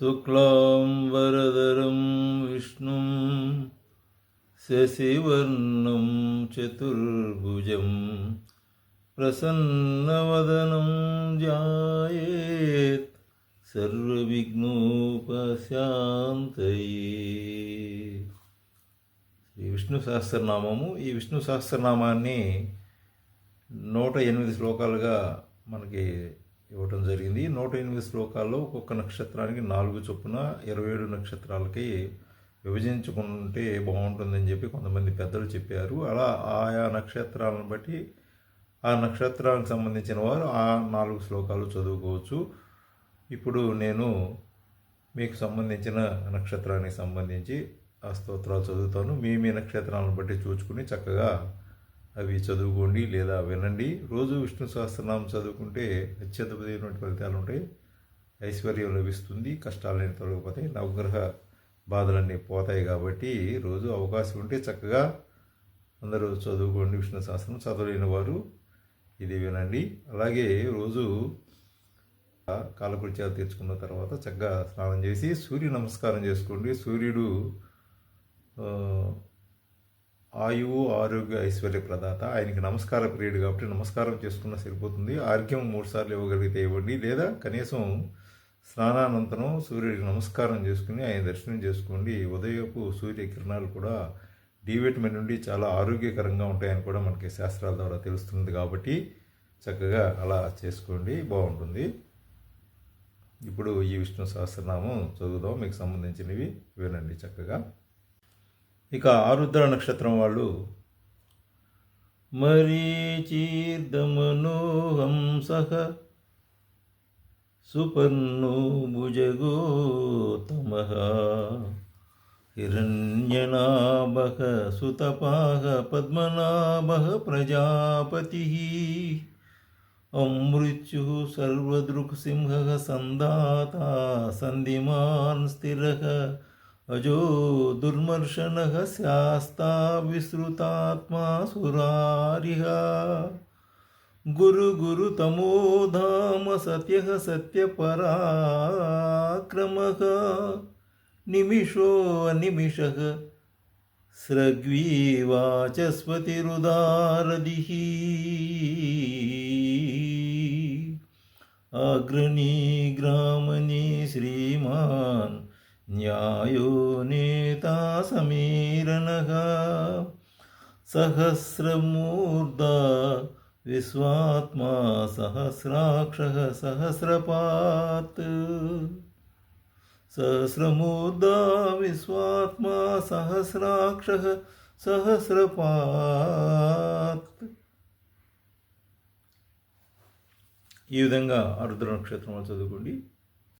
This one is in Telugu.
शुक्लाम्बरधरं विष्णुं शशिवर्णं चतुर्भुजं प्रसन्नवदनं ध्यायेत् సర్వవిఘ్నోపశాంతయే శ్రీ విష్ణు సహస్రనామము ఈ విష్ణు సహస్రనామాన్ని నూట ఎనిమిది శ్లోకాలుగా మనకి ఇవ్వటం జరిగింది. నూట ఎనిమిది శ్లోకాల్లో ఒక్కొక్క నక్షత్రానికి నాలుగు చొప్పున ఇరవై ఏడు నక్షత్రాలకి విభజించుకుంటే బాగుంటుందని చెప్పి కొంతమంది పెద్దలు చెప్పారు. అలా ఆయా నక్షత్రాలను బట్టి ఆ నక్షత్రానికి సంబంధించిన వారు ఆ నాలుగు శ్లోకాలు చదువుకోవచ్చు. ఇప్పుడు నేను మీకు సంబంధించిన నక్షత్రానికి సంబంధించి ఆ స్తోత్రాలు చదువుతాను. మీ మీ నక్షత్రాలను బట్టి చూచుకుని చక్కగా అవి చదువుకోండి లేదా వినండి. రోజు విష్ణు సహస్రనామం చదువుకుంటే అత్యద్భుతమైనటువంటి ఫలితాలు ఉంటాయి. ఐశ్వర్యం లభిస్తుంది కష్టాలన్నీ తొలగిపోతాయి నవగ్రహ బాధలన్నీ పోతాయి కాబట్టి రోజు అవకాశం ఉంటే చక్కగా అందరూ చదువుకోండి విష్ణు సహస్రం చదవలేని వారు. ఇది వినండి. అలాగే రోజు కాలకృత్యాలు తీర్చుకున్న తర్వాత చక్కగా స్నానం చేసి సూర్య నమస్కారం చేసుకోండి. సూర్యుడు ఆయువు ఆరోగ్య ఐశ్వర్య ప్రదాత. ఆయనకి నమస్కార ప్రియుడు కాబట్టి నమస్కారం చేసుకున్న సరిపోతుంది. ఆర్ఘ్యం మూడు సార్లు ఇవ్వగలిగితే ఇవ్వండి. లేదా కనీసం స్నానానంతరం సూర్యుడికి నమస్కారం చేసుకుని ఆయన దర్శనం చేసుకోండి. ఉదయపు సూర్య కిరణాలు కూడా డి విటమిన్ నుండి చాలా ఆరోగ్యకరంగా ఉంటాయని కూడా మనకి శాస్త్రాల ద్వారా తెలుస్తుంది కాబట్టి చక్కగా అలా చేసుకోండి. బాగుంటుంది. ఇప్పుడు ఈ విష్ణు సహస్రనామం చదువుదాం. మీకు సంబంధించినవి వినండి చక్కగా. ఇక ఆరుద్ర నక్షత్రం వాళ్ళు మరీచీర్దమనోహంసః సుపర్ణో భుజగోతమః హిరణ్యనాభః సుతపాహ పద్మనాభः ప్రజాపతిः అమృత్యుः సర్వదృక్సింహः సందాత సంధిమాన్ స్థిరः अजो दुर्मर्शनः स्यास्ता विसृतात्मा सुरारिः गुरु गुरु तमो धाम सत्यः सत्यपराक्रमः निमिषो निमिषः स्रग्वीवाचस्पतिरुदारदिः अग्रणीग्रामणी श्रीमान् న్యాయో నేతా సమీరణ సహస్రమూర్ధ విశ్వాత్మా సహస్రాక్ష సహస్రపాత్ సహస్రమూర్ధ విశ్వాత్మా సహస్రాక్ష సహస్రపాత్ ఈ విధంగా ఆరుద్ర నక్షత్రంలో చదువుకోండి.